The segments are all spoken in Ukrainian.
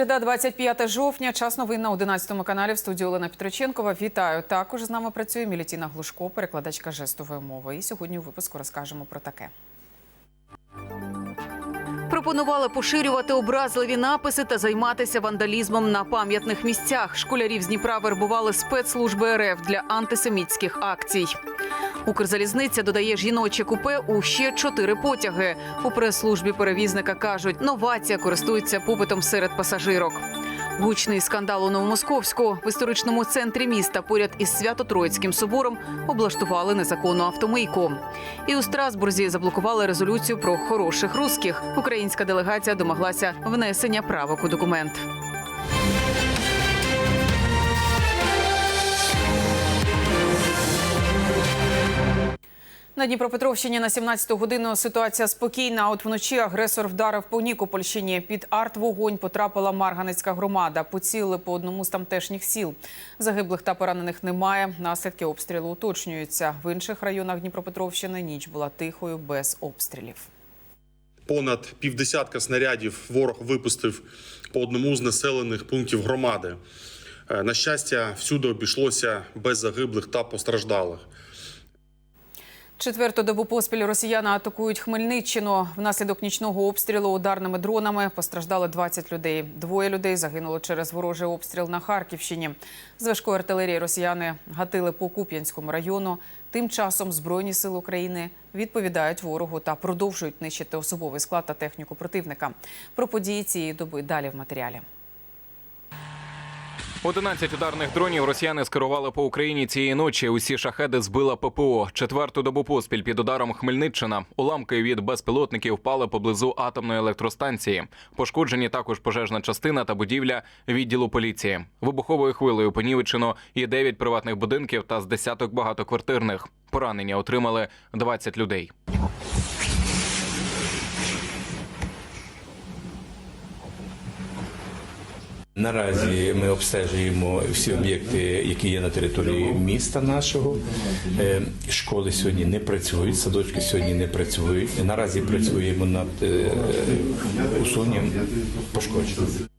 Середа, 25 жовтня. Час новин на 11 каналі в студії Олена Петроченкова. Вітаю. Також з нами працює Мілітіна Глушко, перекладачка жестової мови. І сьогодні у випуску розкажемо про таке. Пропонували поширювати образливі написи та займатися вандалізмом на пам'ятних місцях. Школярів з Дніпра вербували спецслужби РФ для антисемітських акцій. Укрзалізниця додає жіноче купе у ще чотири потяги. У прес-службі перевізника кажуть, новація користується попитом серед пасажирок. Гучний скандал у Новомосковську в історичному центрі міста поряд із Свято-Троїцьким собором облаштували незаконну автомийку. І у Страсбурзі заблокували резолюцію про хороших русських. Українська делегація домоглася внесення правок у документ. На Дніпропетровщині на 17-ту годину ситуація спокійна. От вночі агресор вдарив по Нікопольщині. Під арт-вогонь потрапила Марганецька громада. Поцілили по одному з тамтешніх сіл. Загиблих та поранених немає. Наслідки обстрілу уточнюються. В інших районах Дніпропетровщини ніч була тихою без обстрілів. Понад півдесятка снарядів ворог випустив по одному з населених пунктів громади. Е, На щастя, всюди обійшлося без загиблих та постраждалих. Четверту добу поспіль росіяни атакують Хмельниччину. Внаслідок нічного обстрілу ударними дронами постраждали 20 людей. Двоє людей загинуло через ворожий обстріл на Харківщині. З важкої артилерії росіяни гатили по Куп'янському району. Тим часом Збройні сили України відповідають ворогу та продовжують нищити особовий склад та техніку противника. Про події цієї доби далі в матеріалі. 11 ударних дронів росіяни скерували по Україні цієї ночі. Усі шахеди збила ППО. Четверту добу поспіль під ударом Хмельниччина. Уламки від безпілотників впали поблизу атомної електростанції. Пошкоджені також пожежна частина та будівля відділу поліції. Вибуховою хвилею понівечено і 9 приватних будинків та з десяток багатоквартирних. Поранення отримали 20 людей. Наразі ми обстежуємо всі об'єкти, які є на території міста нашого. Е, Школи сьогодні не працюють, садочки сьогодні не працюють. Наразі працюємо над е, усуненням пошкоджень.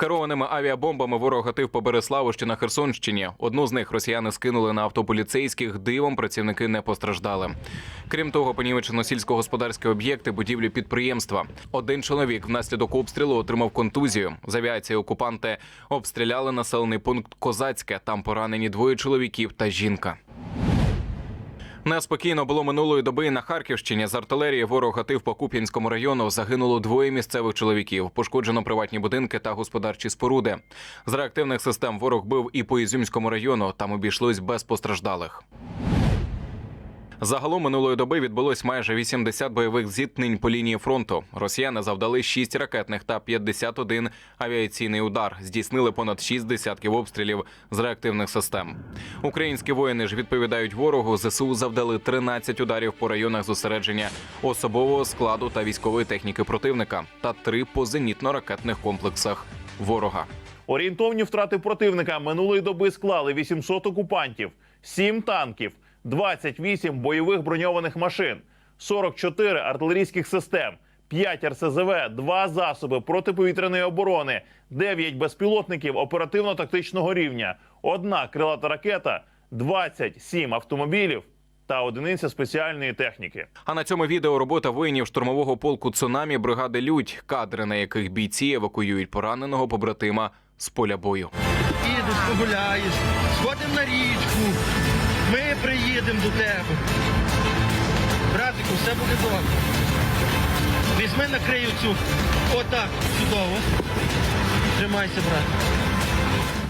Керованими авіабомбами ворог гатив по Береславу, що на Херсонщині. Одну з них росіяни скинули на автополіцейських. Дивом працівники не постраждали. Крім того, понівечено сільськогосподарські об'єкти, будівлі підприємства. Один чоловік внаслідок обстрілу отримав контузію. З авіації окупанти обстріляли населений пункт Козацьке. Там поранені двоє чоловіків та жінка. Неспокійно було минулої доби на Харківщині. З артилерії ворог гатив по Куп'янському району. Загинуло двоє місцевих чоловіків. Пошкоджено приватні будинки та господарчі споруди. З реактивних систем ворог бив і по Ізюмському району. Там обійшлось без постраждалих. Загалом минулої доби відбулось майже 80 бойових зіткнень по лінії фронту. Росіяни завдали 6 ракетних та 51 авіаційний удар. Здійснили понад 6 десятків обстрілів з реактивних систем. Українські воїни ж відповідають ворогу. Зсу завдали 13 ударів по районах зосередження особового складу та військової техніки противника та три по зенітно-ракетних комплексах ворога. Орієнтовні втрати противника минулої доби склали 800 окупантів, 7 танків, 28 бойових броньованих машин, 44 артилерійських систем, 5 РСЗВ, 2 засоби протиповітряної оборони, 9 безпілотників оперативно-тактичного рівня, одна крилата ракета, 27 автомобілів та одиниця спеціальної техніки. А на цьому відео робота воїнів штурмового полку цунамі бригади Людь, кадри на яких бійці евакуюють пораненого побратима з поля бою. Їдеш, погуляєш, сходимо на ми приїдемо до тебе. Братику, все буде добре. Візьми накрию цю. Отак, чудово. Тримайся, брат.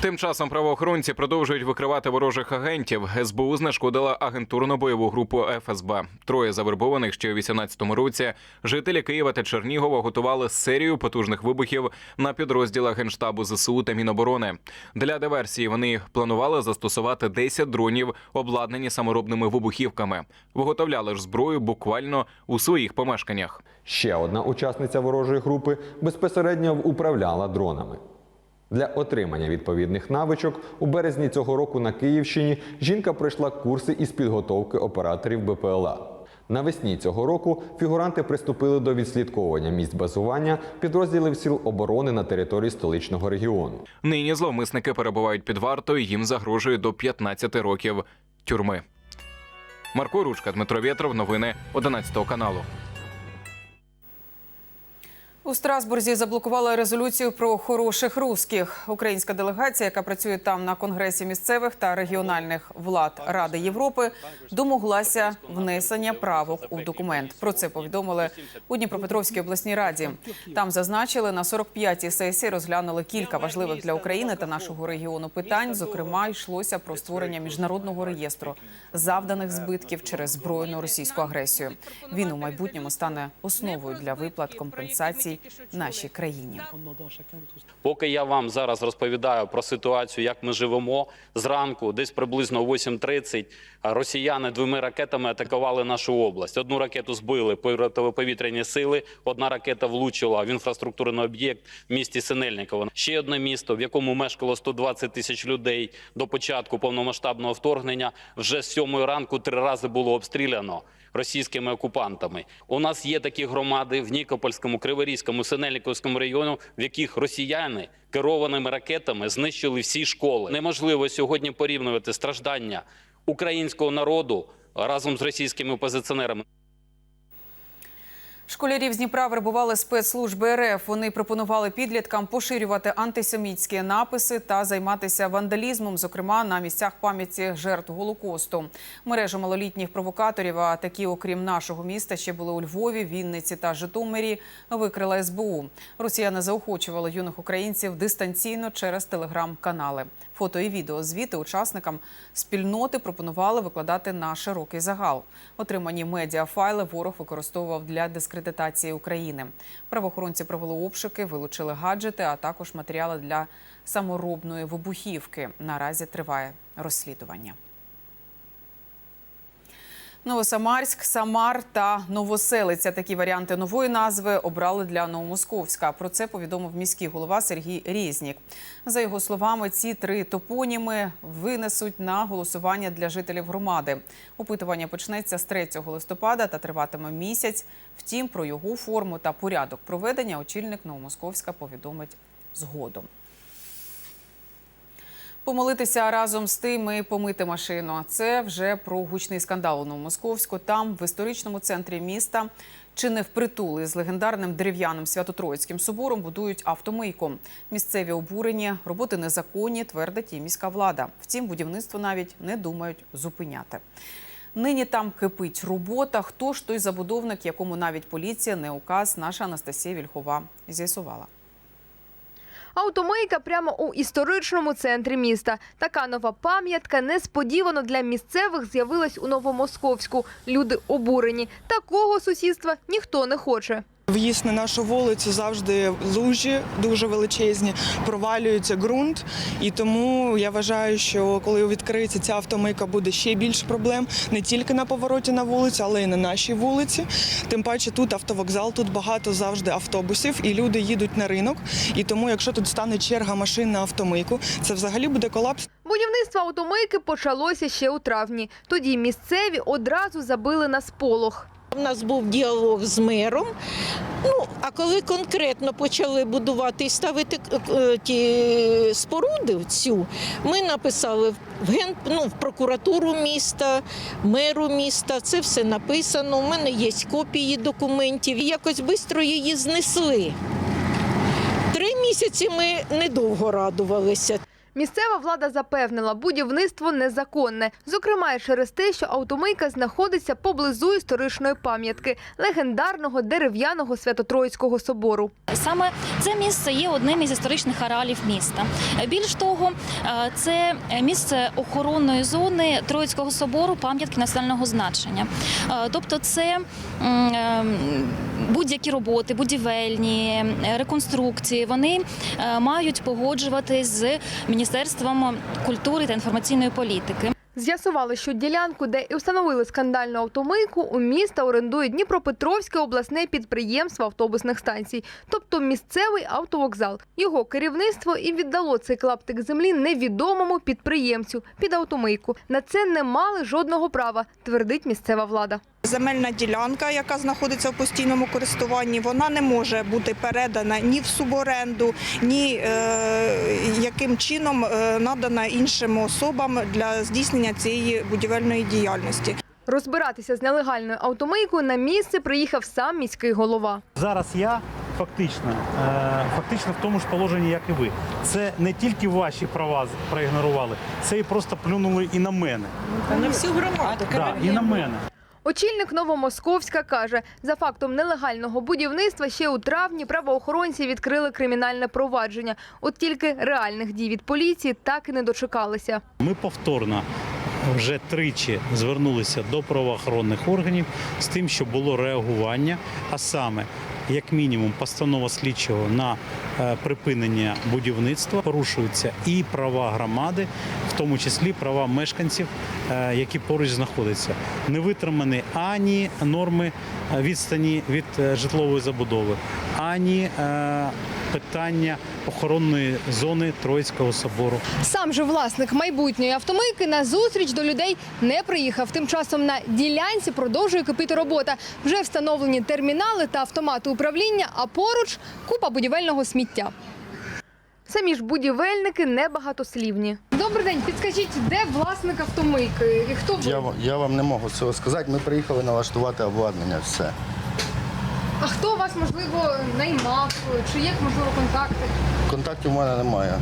Тим часом правоохоронці продовжують викривати ворожих агентів. СБУ знешкодила агентурно-бойову групу ФСБ. Троє завербованих ще у 18-му році. Жителі Києва та Чернігова готували серію потужних вибухів на підрозділах генштабу ЗСУ та Міноборони. Для диверсії вони планували застосувати 10 дронів, обладнані саморобними вибухівками. Виготовляли ж зброю буквально у своїх помешканнях. Ще одна учасниця ворожої групи безпосередньо управляла дронами. Для отримання відповідних навичок у березні цього року на Київщині жінка пройшла курси із підготовки операторів БПЛА. Навесні цього року фігуранти приступили до відслідковування місць базування підрозділів сил оборони на території столичного регіону. Нині зловмисники перебувають під вартою. Їм загрожує до 15 років тюрми. Марко Ручка, Дмитро Вєтров. Новини 11 каналу. У Страсбурзі заблокували резолюцію про хороших русських. Українська делегація, яка працює там на конгресі місцевих та регіональних влад Ради Європи, домоглася внесення правок у документ. Про це повідомили у Дніпропетровській обласній раді. Там зазначили на 45-й сесії розглянули кілька важливих для України та нашого регіону питань. Зокрема, йшлося про створення міжнародного реєстру завданих збитків через збройну російську агресію. Він у майбутньому стане основою для виплат компенсацій нашій країні. Поки я вам зараз розповідаю про ситуацію, як ми живемо зранку, десь приблизно о 8.30, росіяни двома ракетами атакували нашу область. Одну ракету збили протиповітряні сили, одна ракета влучила в інфраструктурний об'єкт в місті Синельниково. Ще одне місто, в якому мешкало 120 тисяч людей до початку повномасштабного вторгнення, вже з сьомої ранку три рази було обстріляно російськими окупантами. У нас є такі громади в Нікопольському, Криворізькому, Синельниковському району, в яких росіяни керованими ракетами знищили всі школи. Неможливо сьогодні порівнювати страждання українського народу разом з російськими опозиціонерами. Школярів з Дніпра вербували спецслужби РФ. Вони пропонували підліткам поширювати антисемітські написи та займатися вандалізмом, зокрема на місцях пам'яті жертв голокосту. Мережу малолітніх провокаторів, а такі, окрім нашого міста, ще були у Львові, Вінниці та Житомирі. Викрила СБУ. Росіяни заохочували юних українців дистанційно через телеграм-канали. Фото і відео звіти учасникам спільноти пропонували викладати на широкий загал. Отримані медіафайли ворог використовував для дискредитації України. Правоохоронці провели обшуки, вилучили гаджети, а також матеріали для саморобної вибухівки. Наразі триває розслідування. Новосамарськ, Самар та Новоселиця. Такі варіанти нової назви обрали для Новомосковська. Про це повідомив міський голова Сергій Різнік. За його словами, ці три топоніми винесуть на голосування для жителів громади. Опитування почнеться з 3 листопада та триватиме місяць. Втім, про його форму та порядок проведення очільник Новомосковська повідомить згодом. Помолитися разом з тим і помити машину. Це вже про гучний скандал у Новомосковську. Там, в історичному центрі міста, чи не впритул із легендарним дерев'яним Свято-Троїцьким собором будують автомийку. Місцеві обурені, роботи незаконні, твердить і міська влада. Втім, будівництво навіть не думають зупиняти. Нині там кипить робота. Хто ж той забудовник, якому навіть поліція не указ, наша Анастасія Вільхова з'ясувала. Автомийка прямо у історичному центрі міста. Така нова пам'ятка несподівано для місцевих з'явилась у Новомосковську. Люди обурені. Такого сусідства ніхто не хоче. В'їзд на нашу вулицю завжди лужі дуже величезні, провалюється ґрунт. І тому я вважаю, що коли відкриється ця автомийка, буде ще більше проблем не тільки на повороті на вулицю, але й на нашій вулиці. Тим паче тут автовокзал, тут багато завжди автобусів, і люди їдуть на ринок. І тому, якщо тут стане черга машин на автомийку, це взагалі буде колапс. Будівництво автомийки почалося ще у травні. Тоді місцеві одразу забили на сполох. У нас був діалог з мером. Ну, а коли конкретно почали будувати і ставити е, ті споруди цю, ми написали в ген, ну, в прокуратуру міста, меру міста. Це все написано. У мене є копії документів. І якось швидко її знесли. Три місяці ми недовго радувалися. Місцева влада запевнила, будівництво незаконне. Зокрема, і через те, що автомийка знаходиться поблизу історичної пам'ятки легендарного дерев'яного Свято-Троїцького собору. Саме це місце є одним із історичних ареалів міста. Більш того, е, це місце охоронної зони Троїцького собору, пам'ятки національного значення. Е, Тобто, це е, будь-які роботи, будівельні реконструкції, вони мають погоджуватись з Міністерством культури та інформаційної політики. З'ясували, що ділянку, де і встановили скандальну автомийку, у міста орендує Дніпропетровське обласне підприємство автобусних станцій, тобто місцевий автовокзал. Його керівництво і віддало цей клаптик землі невідомому підприємцю під автомийку. На це не мали жодного права, твердить місцева влада. Земельна ділянка, яка знаходиться в постійному користуванні, вона не може бути передана ні в суборенду, ні е, яким чином е, надана іншим особам для здійснення цієї будівельної діяльності. Розбиратися з нелегальною автомийкою на місце приїхав сам міський голова. Зараз я фактично, е, фактично в тому ж положенні, як і ви. Це не тільки ваші права проігнорували, це і просто плюнули і на мене. На всю громаду. Да, і на мене. Очільник Новомосковська каже, за фактом нелегального будівництва ще у травні правоохоронці відкрили кримінальне провадження. От тільки реальних дій від поліції так і не дочекалися. Ми повторно вже тричі звернулися до правоохоронних органів з тим, що було реагування, а саме. Як мінімум, постанова слідчого на е, припинення будівництва порушуються і права громади, в тому числі права мешканців, е, які поруч знаходяться. Не витримані ані норми е, відстані від житлової забудови, ані питання охоронної зони Троїцького собору. Сам же власник майбутньої автомийки на зустріч до людей не приїхав. Тим часом на ділянці продовжує кипіти робота. Вже встановлені термінали та автомати управління, а поруч купа будівельного сміття. Самі ж будівельники небагатослівні. Добрий день, підскажіть, де власник автомийки і хто? Я, я вам не можу цього сказати. Ми приїхали налаштувати обладнання. Все. А хто вас можливо наймав? Чи є можливо контакти? Контактів у мене немає.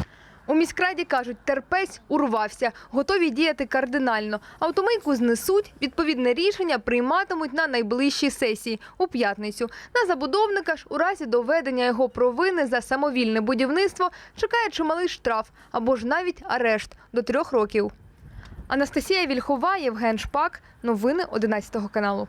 У міськраді кажуть, терпець урвався, готові діяти кардинально. Автомийку знесуть, відповідне рішення прийматимуть на найближчій сесії у п'ятницю. На забудовника ж у разі доведення його провини за самовільне будівництво чекає чималий штраф або ж навіть арешт до трьох років. Анастасія Вільхова, Євген Шпак. Новини 11 каналу.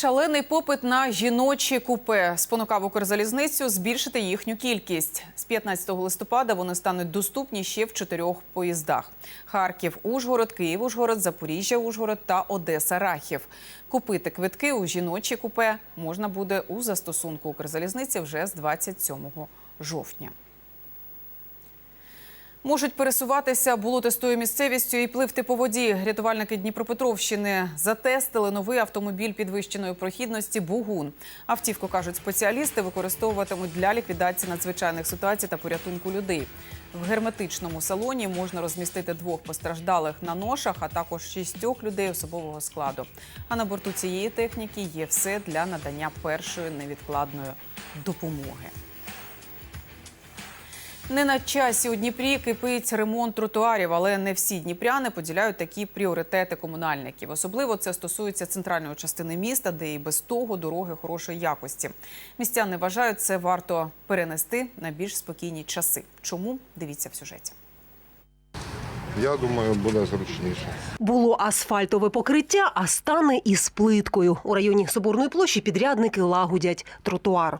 Шалений попит на жіночі купе спонукав Укрзалізницю збільшити їхню кількість. З 15 листопада вони стануть доступні ще в чотирьох поїздах: Харків, Ужгород, Київ, Ужгород, Запоріжжя, Ужгород та Одеса Рахів. Купити квитки у жіночі купе можна буде у застосунку Укрзалізниці вже з 27 жовтня. Можуть пересуватися болотистою місцевістю і пливти по воді. Рятувальники Дніпропетровщини затестили новий автомобіль підвищеної прохідності Бугун. Автівку кажуть спеціалісти, використовуватимуть для ліквідації надзвичайних ситуацій та порятунку людей. В герметичному салоні можна розмістити двох постраждалих на ношах, а також шістьох людей особового складу. А на борту цієї техніки є все для надання першої невідкладної допомоги. Не на часі у Дніпрі кипить ремонт тротуарів, але не всі дніпряни поділяють такі пріоритети комунальників. Особливо це стосується центральної частини міста, де і без того дороги хорошої якості. Містяни вважають, це варто перенести на більш спокійні часи. Чому дивіться в сюжеті? Я думаю, буде зручніше. Було асфальтове покриття, а стане із плиткою. У районі Соборної площі підрядники лагодять тротуар.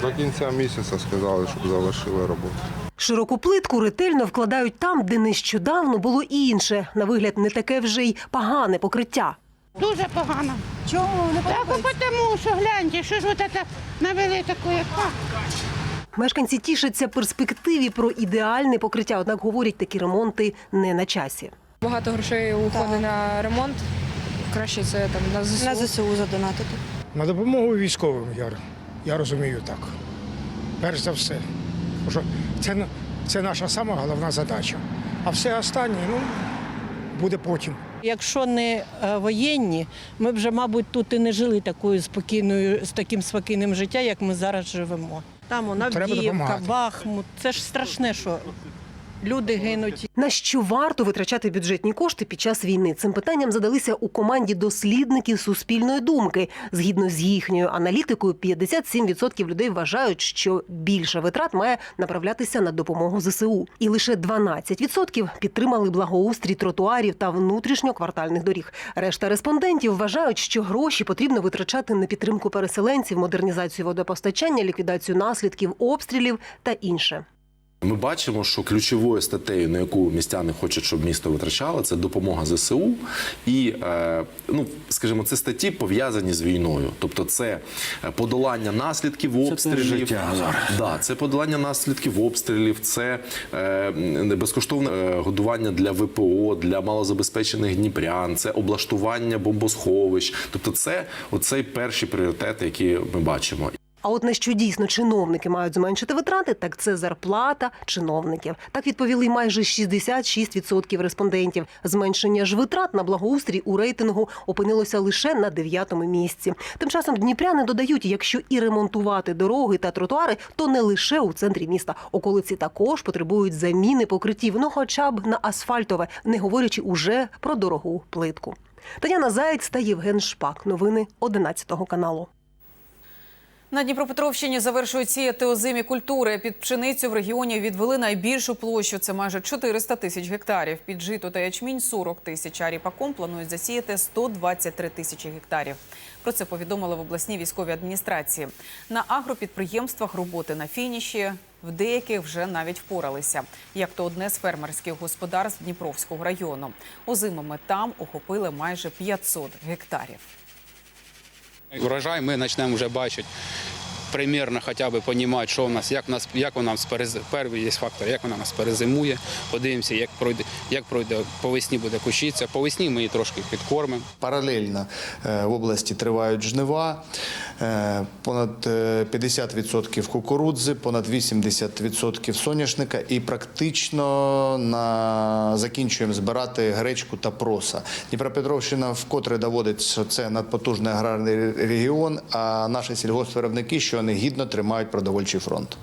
До кінця місяця сказали, щоб завершили роботу. Широку плитку ретельно вкладають там, де нещодавно було інше. На вигляд не таке вже й погане покриття. Дуже погано. Чому не Так, тому що гляньте, що ж ви це навели таку, як Мешканці тішаться перспективі про ідеальне покриття, однак говорять, такі ремонти не на часі. Багато грошей уходить на ремонт. Краще це там на ЗСУ. На ЗСУ задонатити. На допомогу військовим, я, я розумію так. Перш за все. Тому що це, це наша сама головна задача. А все останнє ну, буде потім. Якщо не е, воєнні, ми б вже, мабуть, тут і не жили такою спокійною, з таким спокійним життям, як ми зараз живемо. Там вона Авдіївка. Бахмут. Це ж страшне, що люди гинуть. На що варто витрачати бюджетні кошти під час війни? Цим питанням задалися у команді дослідників суспільної думки. Згідно з їхньою аналітикою, 57% людей вважають, що більше витрат має направлятися на допомогу ЗСУ, і лише 12% підтримали благоустрій тротуарів та внутрішньоквартальних доріг. Решта респондентів вважають, що гроші потрібно витрачати на підтримку переселенців, модернізацію водопостачання, ліквідацію наслідків обстрілів та інше. Ми бачимо, що ключовою статтею, на яку містяни хочуть, щоб місто витрачало, це допомога ЗСУ. І, е, ну, скажімо, це статті пов'язані з війною. Тобто, це подолання наслідків обстрілів. Назар. Да, це подолання наслідків обстрілів, це е, безкоштовне е, годування для ВПО, для малозабезпечених дніпрян, це облаштування бомбосховищ. Тобто, це оцей перші пріоритети, які ми бачимо. А от на що дійсно чиновники мають зменшити витрати, так це зарплата чиновників. Так відповіли майже 66% респондентів. Зменшення ж витрат на благоустрій у рейтингу опинилося лише на дев'ятому місці. Тим часом дніпряни додають, якщо і ремонтувати дороги та тротуари, то не лише у центрі міста. Околиці також потребують заміни покриттів, ну хоча б на асфальтове, не говорячи уже про дорогу плитку. Тетяна Заєць та Євген Шпак. Новини 11 каналу. На Дніпропетровщині завершують сіяти озимі культури. Під пшеницю в регіоні відвели найбільшу площу. Це майже 400 тисяч гектарів. Під жито та ячмінь 40 тисяч. А ріпаком планують засіяти 123 тисячі гектарів. Про це повідомили в обласній військовій адміністрації. На агропідприємствах роботи на фініші. В деяких вже навіть впоралися, як то одне з фермерських господарств Дніпровського району. Озимими там охопили майже 500 гектарів. Урожай ми почнемо вже бачити. Примірно хоча б розуміти, що в нас, як в нас, як вона нас перший є фактор, як вона нас перезимує. Подивимося, як пройде, як пройде по весні буде кущиця. По весні ми її трошки підкормимо. Паралельно е, в області тривають жнива. Е, Понад е, 50% кукурудзи, понад 80% соняшника і практично на... закінчуємо збирати гречку та проса. Дніпропетровщина вкотре доводить, що це надпотужний аграрний регіон, а наші сільгоспвиробники, що вони гідно тримають продовольчий фронт.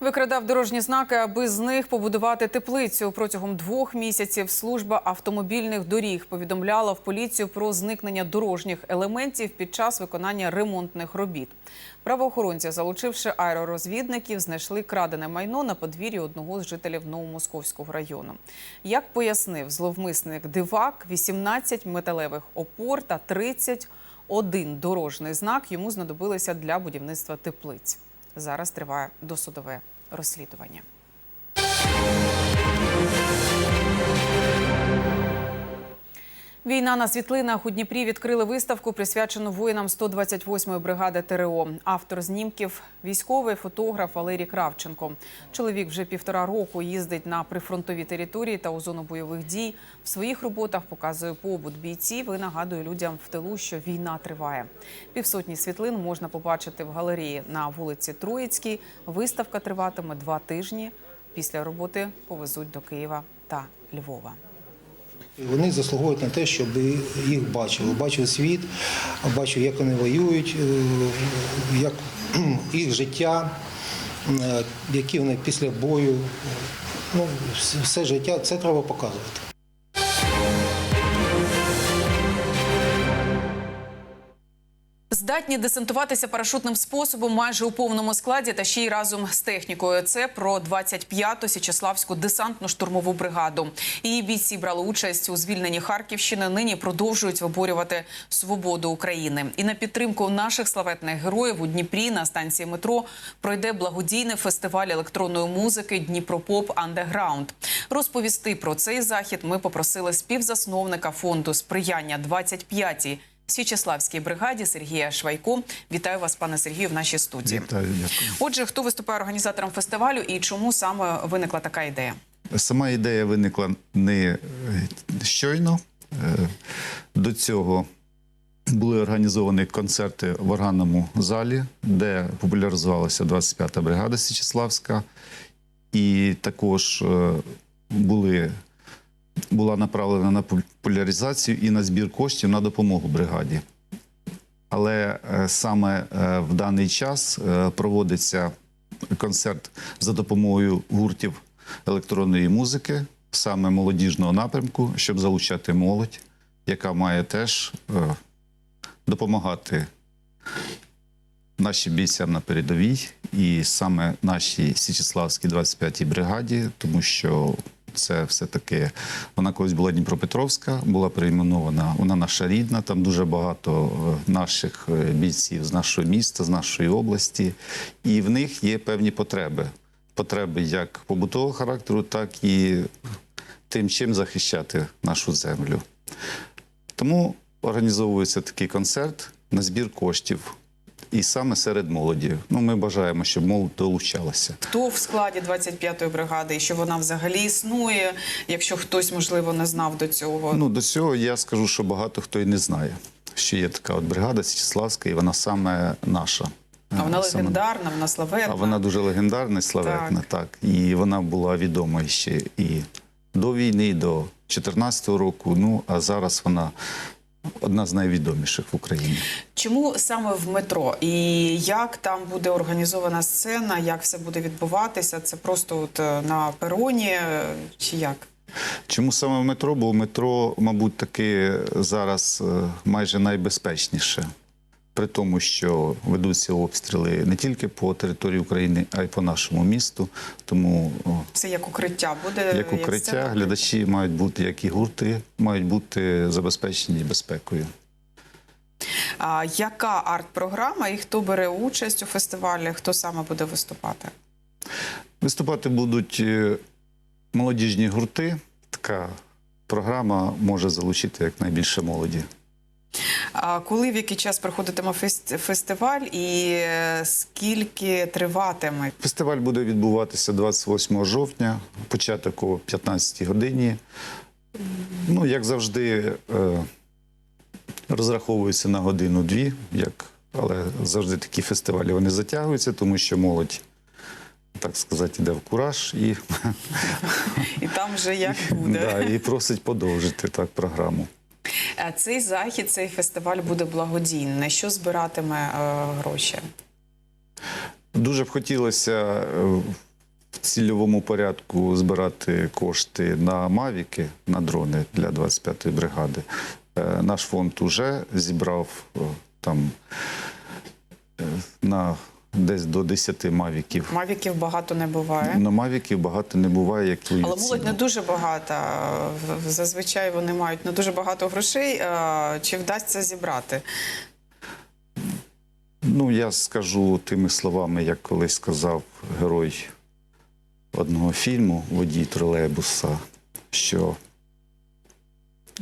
Викрадав дорожні знаки, аби з них побудувати теплицю. Протягом двох місяців служба автомобільних доріг повідомляла в поліцію про зникнення дорожніх елементів під час виконання ремонтних робіт. Правоохоронці, залучивши аеророзвідників, знайшли крадене майно на подвір'ї одного з жителів Новомосковського району. Як пояснив зловмисник Дивак, 18 металевих опор та 31 дорожний знак йому знадобилися для будівництва теплиць. Зараз триває досудове розслідування. Війна на світлинах у Дніпрі відкрили виставку, присвячену воїнам 128-ї бригади ТРО. Автор знімків військовий фотограф Валерій Кравченко. Чоловік вже півтора року їздить на прифронтові території та у зону бойових дій. В своїх роботах показує побут бійців і нагадує людям в тилу, що війна триває. Півсотні світлин можна побачити в галереї на вулиці Троїцькій. Виставка триватиме два тижні. Після роботи повезуть до Києва та Львова. Вони заслуговують на те, щоб їх бачили. Бачив світ, бачив, як вони воюють, е, як їх життя, е, які вони після бою. Ну, все життя це треба показувати. Здатні десантуватися парашутним способом майже у повному складі та ще й разом з технікою. Це про 25-ту Січеславську десантно-штурмову бригаду. Її бійці брали участь у звільненні Харківщини. Нині продовжують виборювати свободу України. І на підтримку наших славетних героїв у Дніпрі на станції метро пройде благодійний фестиваль електронної музики Дніпропоп Андеграунд. Розповісти про цей захід ми попросили співзасновника фонду сприяння 25-й Січеславській бригаді Сергія Швайко. Вітаю вас, пане Сергію, в нашій студії. Вітаю, дякую. Отже, хто виступає організатором фестивалю і чому саме виникла така ідея? Сама ідея виникла не е, щойно. Е, До цього були організовані концерти в органному залі, де популяризувалася 25-та бригада Січеславська, і також е, були. Була направлена на популяризацію і на збір коштів на допомогу бригаді. Але е, саме е, в даний час е, проводиться концерт за допомогою гуртів електронної музики, саме молодіжного напрямку, щоб залучати молодь, яка має теж допомагати нашим бійцям на передовій, і саме нашій Січеславській 25-й бригаді, тому що це все-таки вона колись була Дніпропетровська, була перейменована, вона наша рідна. Там дуже багато е, наших е, бійців з нашого міста, з нашої області, і в них є певні потреби. потреби як побутового характеру, так і тим, чим захищати нашу землю. Тому організовується такий концерт на збір коштів. І саме серед молоді. Ну, ми бажаємо, щоб молодь долучалася. Хто в складі 25-ї бригади і що вона взагалі існує, якщо хтось, можливо, не знав до цього? Ну, до цього я скажу, що багато хто і не знає, що є така от бригада Січеславська, і вона саме наша. а вона саме- легендарна, вона славетна. А вона дуже легендарна і славетна, так. І вона була відома ще і до війни, і до 2014 року. Ну, а зараз вона одна з найвідоміших в Україні. Чому саме в метро? І як там буде організована сцена, як все буде відбуватися? Це просто от е, на пероні е, чи як? Чому саме в метро? Бо метро, мабуть, таки зараз е, майже найбезпечніше. При тому, що ведуться обстріли не тільки по території України, а й по нашому місту. Тому Це як укриття буде як укриття, сцена? глядачі мають бути, як і гурти, мають бути забезпечені безпекою. А яка арт-програма і хто бере участь у фестивалі? Хто саме буде виступати? Виступати будуть е, молодіжні гурти. Така програма може залучити якнайбільше молоді. А коли в який час проходитиме фест- фестиваль і е, скільки триватиме? Фестиваль буде відбуватися 28 жовтня, початок о 15 годині. Ну, як завжди, е, розраховується на годину-дві, як, але завжди такі фестивалі вони затягуються, тому що молодь, так сказати, йде в кураж і, І там вже як буде? да, і просить подовжити так програму. Е, Цей захід, цей фестиваль буде благодійний. На Що збиратиме е, гроші? Дуже б хотілося е, в цільовому порядку збирати кошти на мавіки, на дрони для 25-ї бригади. Наш фонд уже зібрав там на десь до 10 мавіків. Мавіків багато не буває. На мавіків багато не буває, як Але молодь не дуже багата. Зазвичай вони мають не дуже багато грошей. Чи вдасться зібрати? Ну, я скажу тими словами, як колись сказав герой одного фільму водій тролейбуса, що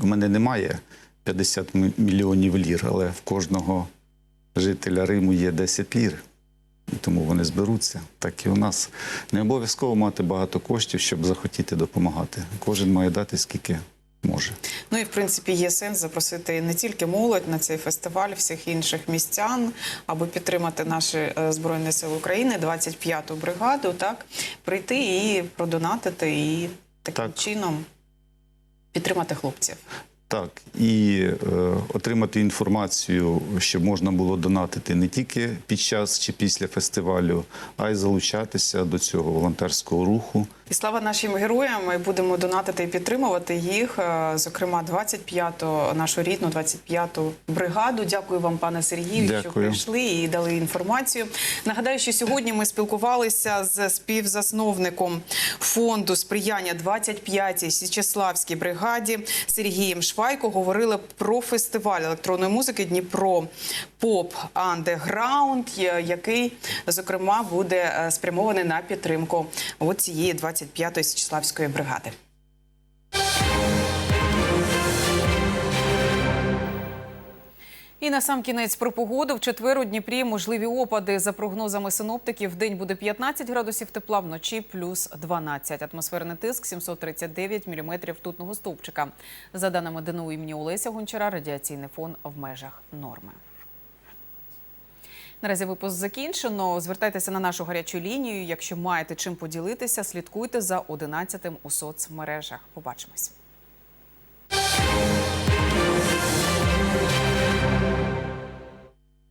у мене немає 50 мільйонів лір, але в кожного жителя Риму є 10 лір. І тому вони зберуться. Так і у нас не обов'язково мати багато коштів, щоб захотіти допомагати. Кожен має дати скільки може. Ну і в принципі є сенс запросити не тільки молодь на цей фестиваль, всіх інших містян, аби підтримати наші е, збройні сили України, 25-ту бригаду, так прийти і продонатити, і таким чином підтримати хлопців. Так, і е, отримати інформацію, щоб можна було донатити не тільки під час чи після фестивалю, а й залучатися до цього волонтерського руху. І слава нашим героям. Ми будемо донатити і підтримувати їх. е, Зокрема, 25-ту, нашу рідну 25-ту бригаду. Дякую вам, пане Сергію, що прийшли і дали інформацію. Нагадаю, що сьогодні ми спілкувалися з співзасновником фонду сприяння 25-й Січеславській бригаді Сергієм Швайко. Говорили про фестиваль електронної музики Дніпро Поп Андеграунд, який зокрема буде е, спрямований на підтримку цієї 25-ї Січславської бригади. І на сам кінець про погоду. В четвер у Дніпрі можливі опади. За прогнозами синоптиків, в день буде 15 градусів тепла, вночі плюс 12. Атмосферний тиск 739 міліметрів ртутного стовпчика. За даними ДНУ імені Олеся Гончара, радіаційний фон в межах норми. Наразі випуск закінчено. Звертайтеся на нашу гарячу лінію. Якщо маєте чим поділитися, слідкуйте за 11 у соцмережах. Побачимось.